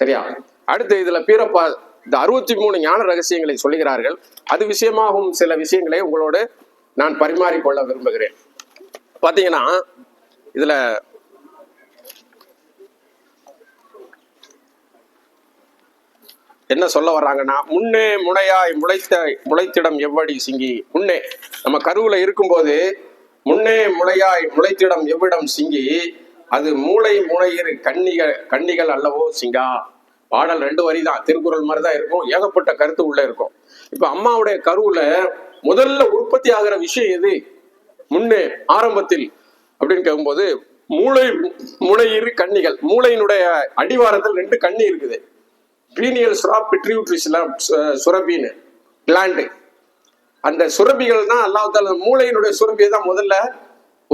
சரியா? அடுத்து இதுல பீரப்பா இந்த அறுபத்தி மூணு ஞான ரகசியங்களை சொல்லுகிறார்கள். அது விஷயமாகவும் சில விஷயங்களை உங்களோடு நான் பரிமாறிக்கொள்ள விரும்புகிறேன். பாத்தீங்கன்னா இதுல என்ன சொல்ல வர்றாங்கன்னா முன்னே முனையாய் முளைத்த முளைத்திடம் எவ்வடி சிங்கி முன்னே. நம்ம கருவுல இருக்கும்போது முன்னே முளையாய் முளைத்திடம் எவ்விடம் சிங்கி அது மூளை முனையிரு கன்னிகள் கன்னிகள் அல்லவோ சிங்கா. பாடல் ரெண்டு வரி தான் திருக்குறள் மாதிரி தான் இருக்கும் ஏகப்பட்ட கருத்து உள்ள இருக்கும். இப்ப அம்மாவுடைய கருவுல முதல்ல உற்பத்தி ஆகிற விஷயம் எது? முன்னே ஆரம்பத்தில் அப்படின்னு கேட்கும்போது மூளை முனையிரு கன்னிகள் மூளையினுடைய அடிவாரத்தில் ரெண்டு கண்ணி இருக்குது. பீனியல் சுரா பிட்ரியூட்ரிஸ்ல சுரபின்னு கிளாண்டு அந்த சுரபிகள் தான் அல்லாஹால மூளையினுடைய சுரபியை தான் முதல்ல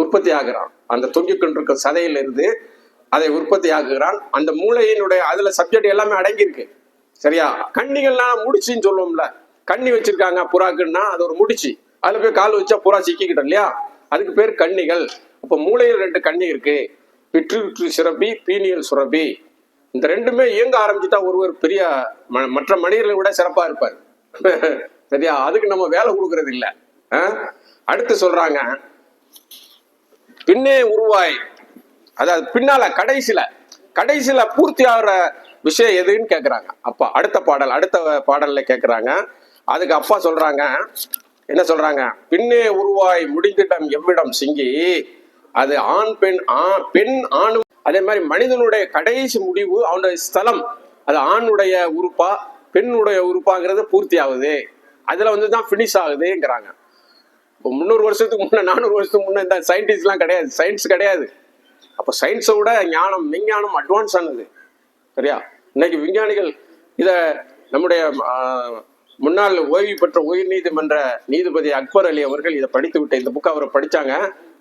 உற்பத்தி ஆகிறான் அந்த தொங்கிக் கொண்டிருக்க சதையில இருந்து அதை உற்பத்தி ஆக்குகிறான் அந்த மூளையினுடைய அதுல சப்ஜெக்ட் எல்லாமே அடங்கியிருக்கு. சரியா? கண்ணிகள்லாம் முடிச்சுன்னு சொல்லுவோம்ல. கண்ணி வச்சிருக்காங்க புறாக்குன்னா அது ஒரு முடிச்சு. அதுல போய் கால் வச்சா புறா சிக்கிக்கிட்டோம் இல்லையா? அதுக்கு பேர் கண்ணிகள். அப்ப மூளையில் ரெண்டு கண்ணி இருக்கு. பிட்ரியூட்ரி சுரபி பீனியல் சுரபி. இந்த ரெண்டுமே இயங்க ஆரம்பிச்சுட்டா ஒருவர் பெரிய ம- மற்ற மனிதர்களை விட சிறப்பா இருப்பார். சரியா? அதுக்கு நம்ம வேலை கொடுக்கறது இல்ல. அடுத்து சொல்றாங்க. பின்னே உருவாய். அதாவது பின்னால கடைசியில கடைசியில பூர்த்தி ஆகிற விஷயம் எதுன்னு கேக்குறாங்க. அப்பா அடுத்த பாடல் அடுத்த பாடல்ல கேக்குறாங்க. அதுக்கு அப்பா சொல்றாங்க என்ன சொல்றாங்க? பின்னே உருவாய் முடிந்திடம் எவ்விடம் சிங்கி அது ஆண் பெண் ஆ பெண் ஆணும். அதே மாதிரி மனிதனுடைய கடைசி முடிவு அவனுடைய ஸ்தலம் அது ஆணுடைய உறுப்பா பெண்ணுடைய உறுப்பாங்கிறது பூர்த்தி ஆகுது அதுல வந்து தான் ஃபினிஷ் ஆகுதுங்கிறாங்க. முந்நூறு வருஷத்துக்கு முன்னே நானூறு வருஷத்துக்கு முன்னே இந்த சயின்டிஸ்ட்லாம் கிடையாது. சயின்ஸ் கிடையாது. அப்போ சயின்ஸை விட ஞானம் விஞ்ஞானம் அட்வான்ஸ் ஆனது. சரியா? இன்னைக்கு விஞ்ஞானிகள் இதை நம்முடைய முன்னாள் ஓய்வு பெற்ற உயர் நீதிமன்ற நீதிபதி அக்பர் அலி அவர்கள் இதை படித்து விட்டு இந்த புக்கை அவரை படிச்சாங்க.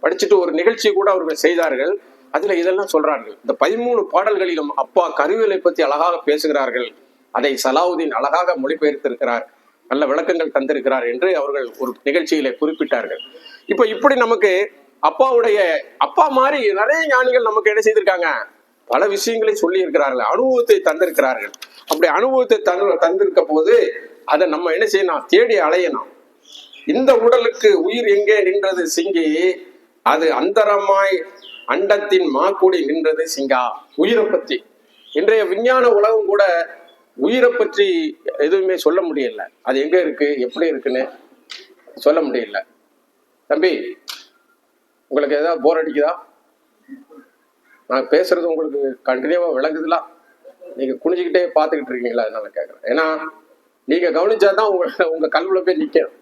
படிச்சுட்டு ஒரு நிகழ்ச்சி கூட அவர்கள் செய்தார்கள். அதுல இதெல்லாம் சொல்றார்கள். இந்த பதிமூணு பாடல்களிலும் அப்பா கருவியலை பற்றி அழகாக பேசுகிறார்கள். அதை சலாவுதீன் அழகாக மொழிபெயர்த்திருக்கிறார். நல்ல விளக்கங்கள் தந்திருக்கிறார் என்று அவர்கள் ஒரு நிகழ்ச்சியில குறிப்பிட்டார்கள். இப்ப இப்படி நமக்கு அப்பாவுடைய அப்பா மாதிரி நிறைய ஞானிகள் நமக்கு என்ன செய்திருக்காங்க? பல விஷயங்களை சொல்லி இருக்கிறார்கள் அனுபவத்தை தந்திருக்கிறார்கள். அப்படி அனுபவத்தை தந்து தந்திருக்க போது அதை நம்ம என்ன செய்யணும் தேடி அலையணும் இந்த உடலுக்கு உயிர் எங்கே நின்றது சிங்கி? அது அந்தரமாய் அண்டத்தின் மாக்கூடி நின்றது சிங்கா? உயிரை பத்தி இன்றைய விஞ்ஞான உலகம் கூட உயிரை பற்றி எதுவுமே சொல்ல முடியல. அது எங்க இருக்கு எப்படி இருக்குன்னு சொல்ல முடியல. தம்பி உங்களுக்கு ஏதாவது போர் அடிக்குதா? நான் பேசுறது உங்களுக்கு கண்டினியூவா விளங்குதுலாம் நீங்க குனிஞ்சுக்கிட்டே பார்த்துக்கிட்டு இருக்கீங்களா? அதனால கேட்குறேன் ஏன்னா நீங்க கவனிச்சாதான் உங்க உங்க கல்வில போய் நிக்கணும்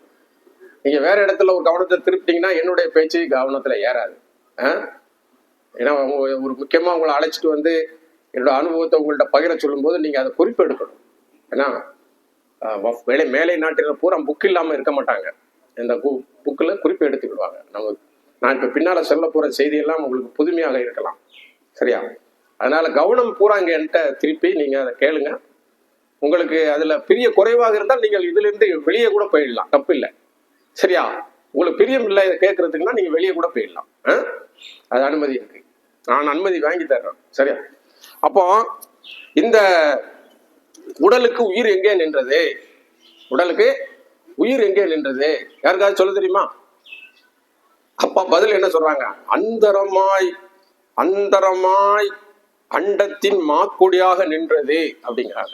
நீங்க வேற இடத்துல ஒரு கவனத்தை திருப்பிட்டீங்கன்னா என்னுடைய பேச்சு கவனத்துல ஏறாது. ஆ? ஏன்னா ஒரு முக்கியமா உங்களை அழைச்சிட்டு வந்து என்னோட அனுபவத்தை உங்கள்ட்ட பகிர சொல்லும்போது நீங்கள் அதை குறிப்பெடுக்கணும். ஏன்னா வேலை வ- மேலை மேலை பூரா புக் இல்லாமல் இருக்க மாட்டாங்க. இந்த புக்கில் குறிப்பு எடுத்துக்கிடுவாங்க. நம்ம நான் இப்போ பின்னால் சொல்ல போகிற செய்தியெல்லாம் உங்களுக்கு புதுமையாக இருக்கலாம். சரியா? அதனால் கவனம் பூரா இங்கே என்கிட்ட திருப்பி நீங்கள் அதை கேளுங்க. உங்களுக்கு அதில் பெரிய குறைவாக இருந்தால் நீங்கள் இதுலேருந்து வெளியே கூட போயிடலாம். தப்பு இல்லை. சரியா? உங்களுக்கு பிரியம் இல்லை இதை கேட்கறதுக்குன்னா நீங்கள் வெளியே கூட போயிடலாம். ஆ? அது அனுமதி இருக்கு நான் அனுமதி வாங்கி தர்றேன். சரியா? அப்போ இந்த உடலுக்கு உயிர் எங்கே நின்றது? உடலுக்கு உயிர் எங்கே நின்றது? யாருக்காவது சொல்ல தெரியுமா? அப்பா பதில் என்ன சொல்றாங்க? அந்தரமாய் அந்தரமாய் அண்டத்தின் மாக்குடியாக நின்றது அப்படிங்கிறாங்க.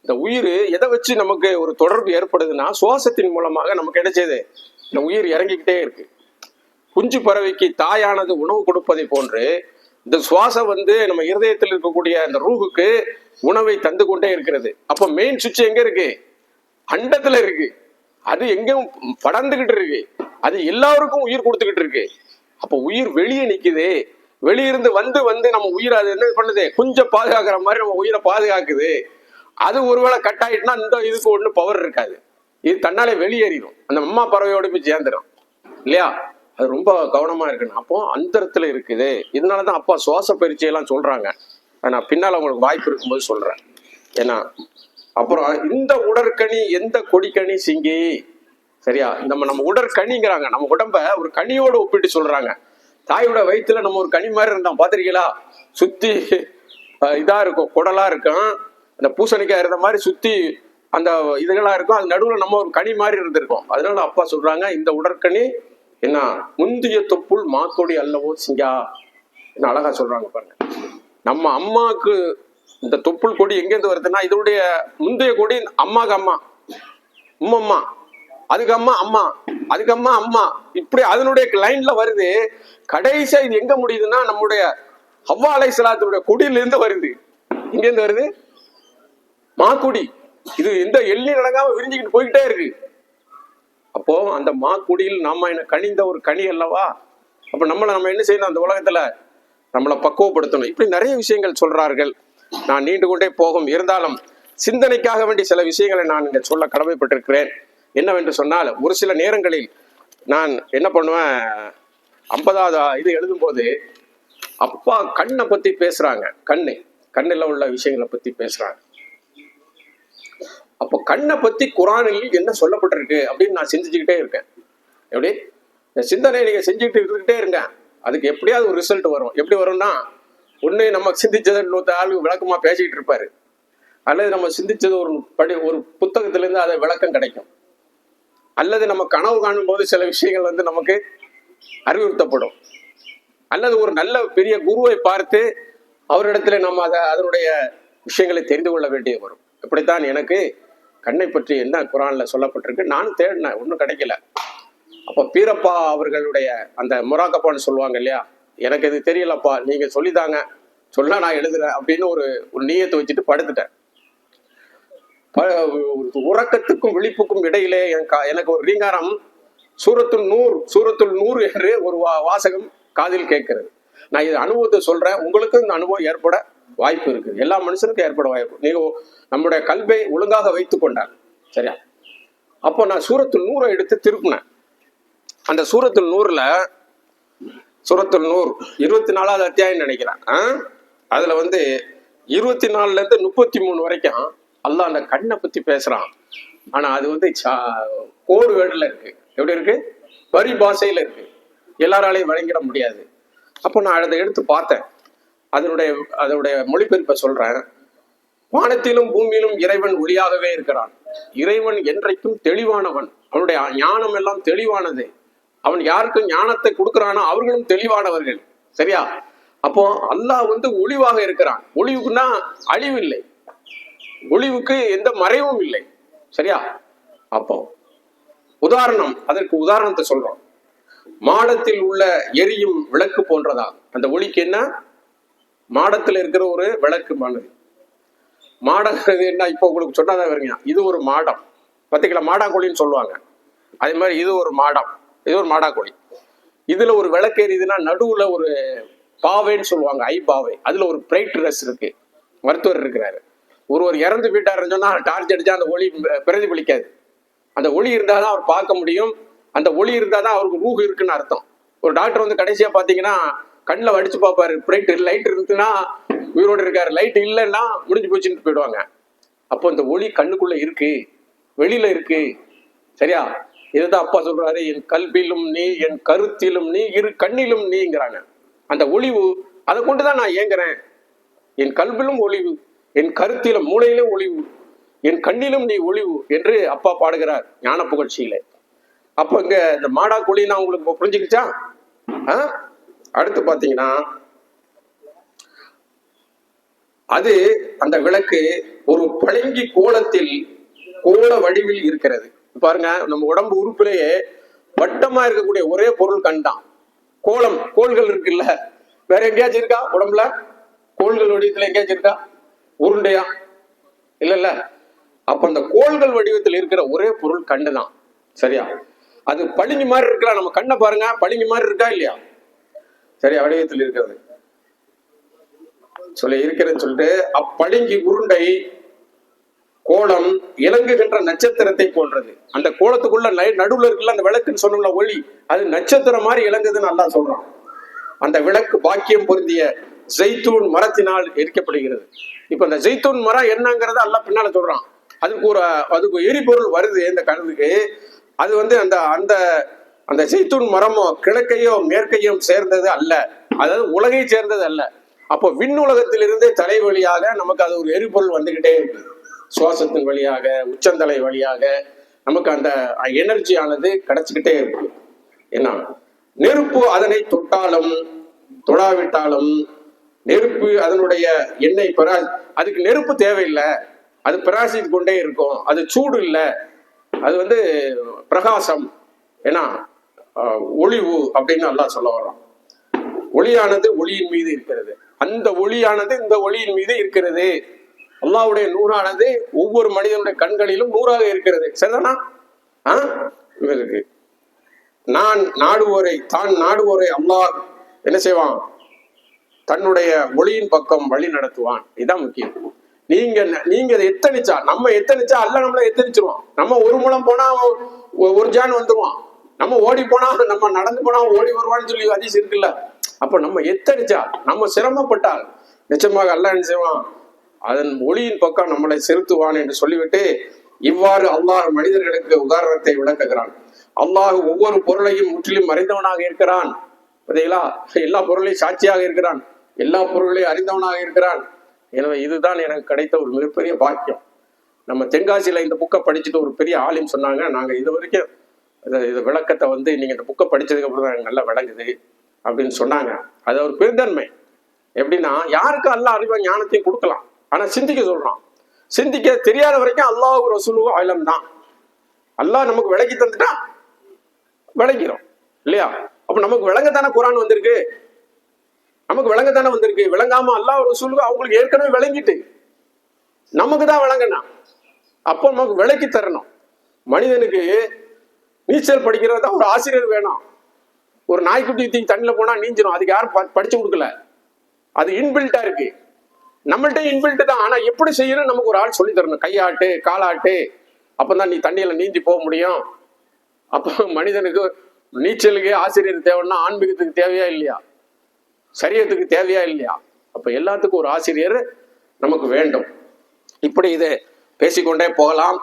இந்த உயிர் எதை வச்சு நமக்கு ஒரு தொடர்பு ஏற்படுதுன்னா சுவாசத்தின் மூலமாக நமக்கு கிடைச்சது இந்த உயிர் இறங்கிக்கிட்டே இருக்கு. குஞ்சு பறவைக்கு தாயானது உணவு கொடுப்பதை போன்று இந்த சுவாசம் வந்து நம்ம இருதயத்தில் இருக்கக்கூடிய அந்த ரூஹுக்கு உணவை தந்து கொண்டே இருக்கிறது. அப்ப மெயின் சுவிட்ச் எங்க இருக்கு? அண்டத்துல இருக்கு. அது எங்கேயும் படர்ந்துகிட்டு இருக்கு. அது எல்லாருக்கும் உயிர் கொடுத்துக்கிட்டு இருக்கு. அப்ப உயிர் வெளியே நிக்குது. வெளியிருந்து வந்து வந்து நம்ம உயிரை அது என்ன பண்ணுது? கொஞ்சம் பாதுகாக்கிற மாதிரி நம்ம உயிரை பாதுகாக்குது. அது ஒருவேளை கட் ஆயிட்டுனா இந்த இதுக்கு ஒன்றும் பவர் இருக்காது. இது தன்னாலே வெளியேறிடும் அந்த அம்மா பறவையோட போய் சேர்ந்துடும் இல்லையா? அது ரொம்ப கவனமா இருக்கணும். அப்போ அந்தரத்துல இருக்குது. இதனாலதான் அப்பா சுவாச பயிற்சி எல்லாம் சொல்றாங்க. நான் பின்னால உங்களுக்கு வாய்ப்பு இருக்கும்போது சொல்றேன். ஏன்னா அப்புறம் இந்த உடற்கனி எந்த கொடிக்கனி சிங்கி சரியா? நம்ம நம்ம உடற்கனிங்கிறாங்க. நம்ம உடம்ப ஒரு கனியோட ஒப்பிட்டு சொல்றாங்க. தாயோட வயிற்றுல நம்ம ஒரு கனி மாதிரி இருந்தோம் பாத்திருக்கீங்களா? சுத்தி இதாக இதா இருக்கும். குடலா இருக்கும். அந்த பூசணிக்காய் இருந்த மாதிரி சுத்தி அந்த இதுகளா இருக்கும். அது நடுவுல நம்ம ஒரு கனி மாதிரி இருந்திருக்கும். அதனால அப்பா சொல்றாங்க இந்த உடற்கனி என்ன முந்திய தொப்புள் மாக்கொடி அல்லவோ சிங்கா? என்ன அழகா சொல்றாங்க பாருங்க. நம்ம அம்மாவுக்கு இந்த தொப்புள் கொடி எங்கேருந்து வருதுன்னா இதோடைய முந்தைய கொடி அம்மாக்கு அம்மா. உம்மம்மா அதுக்கு அம்மா அம்மா. அதுக்கு அம்மா அம்மா. இப்படி அதனுடைய லைன்ல வருது. கடைசியா இது எங்க முடியுதுன்னா நம்முடைய ஹவ்வா அலைசலாத்தினுடைய கொடியில இருந்து வருது. இங்க இருந்து வருது? மாக்குடி இது எந்த எள்ளி நடக்காம விரிஞ்சுக்கிட்டு போய்கிட்டே இருக்கு. அப்போ அந்த மாக்குடியில் நாம என்ன கனிந்த ஒரு கனி அல்லவா? அப்ப நம்மளை நம்ம என்ன செய்யணும் அந்த உலகத்துல? நம்மளை பக்குவப்படுத்தணும். இப்படி நிறைய விஷயங்கள் சொல்றார்கள். நான் நீண்டு கொண்டே போகும். இருந்தாலும் சிந்தனைக்காக வேண்டி சில விஷயங்களை நான் இங்க சொல்ல கடமைப்பட்டிருக்கிறேன். என்னவென்று சொன்னால் ஒரு சில நேரங்களில் நான் என்ன பண்ணுவேன்? ஐம்பதாவது இது எழுதும்போது அப்பா கண்ணை பத்தி பேசுறாங்க. கண்ணு. கண்ணில் உள்ள விஷயங்களை பத்தி பேசுறாங்க. அப்போ கண்ணை பத்தி குரானில் என்ன சொல்லப்பட்டிருக்கு அப்படின்னு நான் சிந்திச்சுக்கிட்டே இருக்கேன். எப்படி? இந்த சிந்தனை நீங்க செஞ்சுக்கிட்டு இருந்துகிட்டே இருங்க. அதுக்கு எப்படியாவது ஒரு ரிசல்ட் வரும். எப்படி வரும்னா ஒண்ணு நம்ம சிந்திச்சதை இன்னொருத்த ஆளு விளக்கமா பேசிக்கிட்டு இருப்பாரு. அல்லது நம்ம சிந்திச்சது ஒரு படி ஒரு புத்தகத்துல இருந்து அதை விளக்கம் கிடைக்கும். அல்லது நம்ம கனவு காணும் போது சில விஷயங்கள் வந்து நமக்கு அறிவுறுத்தப்படும். அல்லது ஒரு நல்ல பெரிய குருவை பார்த்து அவரிடத்துல நம்ம அதை அதனுடைய விஷயங்களை தெரிந்து கொள்ள வேண்டிய வரும். இப்படித்தான் எனக்கு கண்ணை பற்றி என்ன குரான்ல சொல்லப்பட்டிருக்கு? நான் தேடினேன் ஒன்றும் கிடைக்கல. அப்போ பீரப்பா அவர்களுடைய அந்த முராக்கப்பான்னு சொல்லுவாங்க இல்லையா? எனக்கு இது தெரியலப்பா நீங்க சொல்லித்தாங்க சொல்ல நான் எழுதுறேன் அப்படின்னு ஒரு ஒரு நீயத்தை வச்சுட்டு படுத்துட்டேன். ப- உறக்கத்துக்கும் விழிப்புக்கும் இடையிலே எனக்கு எனக்கு ஒரு ரீங்காரம் சூரத்துள் நூறு சூரத்துள் நூறு என்று ஒரு வா- வாசகம் காதில் கேட்கிறது. நான் இது அனுபவத்தை சொல்றேன். உங்களுக்கும் இந்த அனுபவம் ஏற்பட வாய்ப்பு இருக்கு. எல்லா மனுஷனுக்கும் ஏற்பட வாய்ப்பு. நீங்க நம்முடைய கல்வை ஒழுங்காக வைத்துக் கொண்டார் சரியா? அப்போ நான் சூரத்துல் நூறை எடுத்து திருப்பினேன். அந்த சூரத்துல் நூறுல சூரத்துல் நூறு இருபத்தி நாலாவது அத்தியாயம் நினைக்கிறேன். ஆ? அதுல வந்து இருபத்தி நாலுல இருந்து முப்பத்தி மூணு வரைக்கும் அல்லாஹ் அந்த கண்ணை பத்தி பேசுறான். ஆனா அது வந்து சா- கோடு வேர்டுல இருக்கு. எப்படி இருக்கு? வரி பாஷையில இருக்கு. எல்லாராலையும் வழங்கிட முடியாது. அப்போ நான் அதை எடுத்து பார்த்தேன். அதனுடைய அதனுடைய மொழிபெயர்ப்பை சொல்றேன். வானத்திலும் பூமியிலும் இறைவன் ஒளியாகவே இருக்கிறான். இறைவன் என்றைக்கும் தெளிவானவன். அவனுடைய ஞானம் எல்லாம் தெளிவானது. அவன் யாருக்கு ஞானத்தை கொடுக்கிறானோ அவர்களும் தெளிவானவர்கள். சரியா? அப்போ அல்லாஹ் வந்து ஒளிவாக இருக்கிறான். ஒளிவுக்குன்னா அழிவு இல்லை ஒளிவுக்கு எந்த மறைவும் இல்லை. சரியா? அப்போ உதாரணம் அதற்கு உதாரணத்தை சொல்றோம். மாடத்தில் உள்ள எரியும் விளக்கு போன்றதா அந்த ஒளிக்கு என்ன? மாடத்துல இருக்கிற ஒரு விளக்கு மானது மாடங்கிறது என்ன? இப்போ உங்களுக்கு சொன்னாதான் வருங்க. இது ஒரு மாடம். பத்துக்கிலோ மாடாங்கோழின்னு சொல்லுவாங்க. அதே மாதிரி இது ஒரு மாடம். இது ஒரு மாடாங்கோழி இதுல ஒரு விளக்கு எரியுதுன்னா நடுவுல ஒரு பாவைன்னு சொல்லுவாங்க. ஐ பாவை. அதுல ஒரு பிரைட்னஸ் இருக்கு. மருத்துவர் இருக்கிறாரு. ஒருவர் இறந்து போயிட்டாருன்னு சொன்னா டார்ச் அடிச்சா அந்த ஒளி பிரதிபலிக்காது. அந்த ஒளி இருந்தாதான் அவர் பார்க்க முடியும். அந்த ஒளி இருந்தாதான் அவருக்கு ரூஹ் இருக்குன்னு அர்த்தம். ஒரு டாக்டர் வந்து கடைசியா பாத்தீங்கன்னா கண்ணில் வடிச்சு பார்ப்பாரு. பிரைட் லைட் இருந்துச்சுன்னா உயிரோடு இருக்காரு. லைட் இல்லைன்னா முடிஞ்சு போச்சுன்னு போயிடுவாங்க. அப்போ இந்த ஒளி கண்ணுக்குள்ள இருக்கு. வெளியில இருக்கு. சரியா? இதுதான் அப்பா சொல்றாரு? என் கல்வியிலும் நீ என் கருத்திலும் நீ இரு கண்ணிலும் நீங்கிறாங்க. அந்த ஒளிவு அதை கொண்டுதான் நான் ஏங்குறேன் என் கல்விலும் ஒளிவு என் கருத்திலும் மூளையிலும் ஒளிவு என் கண்ணிலும் நீ ஒளிவு என்று அப்பா பாடுகிறார் ஞான புகழ்ச்சியில அப்போ இங்க இந்த மாடா குழினா உங்களுக்கு புரிஞ்சுக்கிச்சா? ஆ? அடுத்து பாத்தீங்கன்னா அது அந்த விளக்கு ஒரு பளிங்கி கோலத்தில் கோல வடிவில் இருக்கிறது. பாருங்க நம்ம உடம்பு உறுப்பிலேயே வட்டமா இருக்கக்கூடிய ஒரே பொருள் கண்டான் கோலம் கோள்கள் இருக்குல்ல. வேற எங்கேயாச்சும் இருக்கா உடம்புல? கோள்கள் வடிவத்துல எங்கேயாச்சும் இருக்கா? உருண்டையா? இல்லல்ல. அப்ப அந்த கோள்கள் வடிவத்தில் இருக்கிற ஒரே பொருள் கண்டுதான் சரியா? அது பளிங்கு மாதிரி இருக்கலாம். நம்ம கண்ணை பாருங்க. பளிங்கு மாதிரி இருக்கா இல்லையா? சரி வடிவத்தில் இருக்கிறது. சொல்லி இருக்கிறேன்னு சொல்லிட்டு அப்பளிங்கி உருண்டை கோலம் இலங்குகின்ற நட்சத்திரத்தை போன்றது. அந்த கோலத்துக்குள்ள நடுவுல இருக்குல்ல அந்த விளக்குன்னு சொன்னோம்ல ஒளி அது நட்சத்திரம் மாதிரி இலங்குதுன்னு நல்லா சொல்றான். அந்த விளக்கு பாக்கியம் பொருந்திய ஜெய்தூன் மரத்தினால் எரிக்கப்படுகிறது. இப்ப அந்த ஜெய்தூன் மரம் என்னங்கிறத எல்லாம் பின்னால சொல்றான். அதுக்கு ஒரு அதுக்கு எரிபொருள் வருது இந்த கருதுக்கு. அது வந்து அந்த அந்த அந்த ஜெய்தூன் மரமோ கிழக்கையோ மேற்கையும் சேர்ந்தது அல்ல. அதாவது உலகை சேர்ந்தது அல்ல. அப்போ விண்ணுலகத்திலிருந்தே தலை வழியாக நமக்கு அது ஒரு எரிபொருள் வந்துகிட்டே இருக்கு. சுவாசத்தின் வழியாக உச்சந்தலை வழியாக நமக்கு அந்த எனர்ஜியானது கிடைச்சிக்கிட்டே இருக்கு. ஏன்னா நெருப்பு அதனை தொட்டாலும் தொடாவிட்டாலும் நெருப்பு அதனுடைய எண்ணெய் பிரா அதுக்கு நெருப்பு தேவையில்லை. அது பிரகாசித்து கொண்டே இருக்கும். அது சூடு இல்லை. அது வந்து பிரகாசம். ஏன்னா ஒளிவு அப்படின்னு நல்லா சொல்ல வர்றான். ஒளியானது ஒளியின் மீது இருக்கிறது. அந்த ஒளியானது இந்த ஒளியின் மீது இருக்கிறது. அல்லாவுடைய நூறானது ஒவ்வொரு மனிதனுடைய கண்களிலும் நூறாக இருக்கிறது. சரிதானா? ஆஹ் இவருக்கு நான் நாடுவோரை தான் நாடுவோரை அல்லாஹ் என்ன செய்வான்? தன்னுடைய ஒளியின் பக்கம் வழி நடத்துவான். இதுதான் முக்கியம். நீங்க நீங்க அதை எத்தனிச்சா? நம்ம எத்தனிச்சா? அல்ல நம்மள எத்தனிச்சிருவான். நம்ம ஒரு மூலம் போனா ஒரு ஜான் வந்துருவான். நம்ம ஓடி போனா நம்ம நடந்து போனா ஓடி வருவான்னு சொல்லி அதிசயம் இருக்குல்ல. அப்ப நம்ம எத்தடிச்சா நம்ம சிரமப்பட்டால் நிச்சயமாக அல்ல என்ன செய்வான்? அதன் ஒளியின் பக்கம் நம்மளை செலுத்துவான் என்று சொல்லிவிட்டு இவ்வாறு அல்லாஹ் மனிதர்களுக்கு உதாரணத்தை விளக்குகிறான். அல்லாஹ் ஒவ்வொரு பொருளையும் முற்றிலும் அறிந்தவனாக இருக்கிறான். பார்த்தீங்களா எல்லா பொருளையும் சாட்சியாக இருக்கிறான். எல்லா பொருளையும் அறிந்தவனாக இருக்கிறான். எனவே இதுதான் எனக்கு கிடைத்த ஒரு மிகப்பெரிய பாக்கியம். நம்ம தென்காசியில இந்த புக்கை படிச்சுட்டு ஒரு பெரிய ஆலிம் சொன்னாங்க. நாங்க இது வரைக்கும் இந்த இது விளக்கத்தை வந்து நீங்கள் இந்த புக்கை படித்ததுக்கு அப்புறம் தான் நல்லா விளங்குது அப்படின்னு சொன்னாங்க. அது ஒரு பெருந்தன்மை. எப்படின்னா யாருக்கு அல்லாஹ் அறிவா ஞானத்தையும் கொடுக்கலாம். ஆனால் சிந்திக்க சொல்கிறான் சிந்திக்க தெரியாத வரைக்கும் அல்லாஹ் ரசூலுவோ அலம் தான். அல்லாஹ் நமக்கு விளக்கி தந்துட்டா விளக்கிறோம் இல்லையா? அப்போ நமக்கு விளங்கத்தானே குரான் வந்திருக்கு? நமக்கு விளங்கத்தானே வந்திருக்கு? விளங்காம அல்லாஹ் ரசூலுக்கு அவங்களுக்கு ஏற்கனவே விளங்கிட்டு. நமக்கு தான் விளங்கணும் அப்போ நமக்கு விளக்கி தரணும். மனிதனுக்கு நீச்சல் படிக்கிறது தான் ஒரு ஆசிரியர் வேணும். ஒரு நாய்க்குட்டி தீ தண்ணியில் போனால் நீஞ்சிடும் அதுக்கு யாரும் படிச்சு கொடுக்கல. அது இன்பில்ட்டா இருக்கு. நம்மள்ட்ட இன்பில்ட் தான். ஆனால் எப்படி செய்யணும் நமக்கு ஒரு ஆள் சொல்லி தரணும். கையாட்டு காலாட்டு. அப்பதான் நீ தண்ணியில் நீந்தி போக முடியும். அப்போ மனிதனுக்கு நீச்சலுக்கு ஆசிரியர் தேவைன்னா ஆன்மீகத்துக்கு தேவையா இல்லையா? சரியத்துக்கு தேவையா இல்லையா? அப்போ எல்லாத்துக்கும் ஒரு ஆசிரியர் நமக்கு வேண்டும். இப்படி இதை பேசிக்கொண்டே போகலாம்.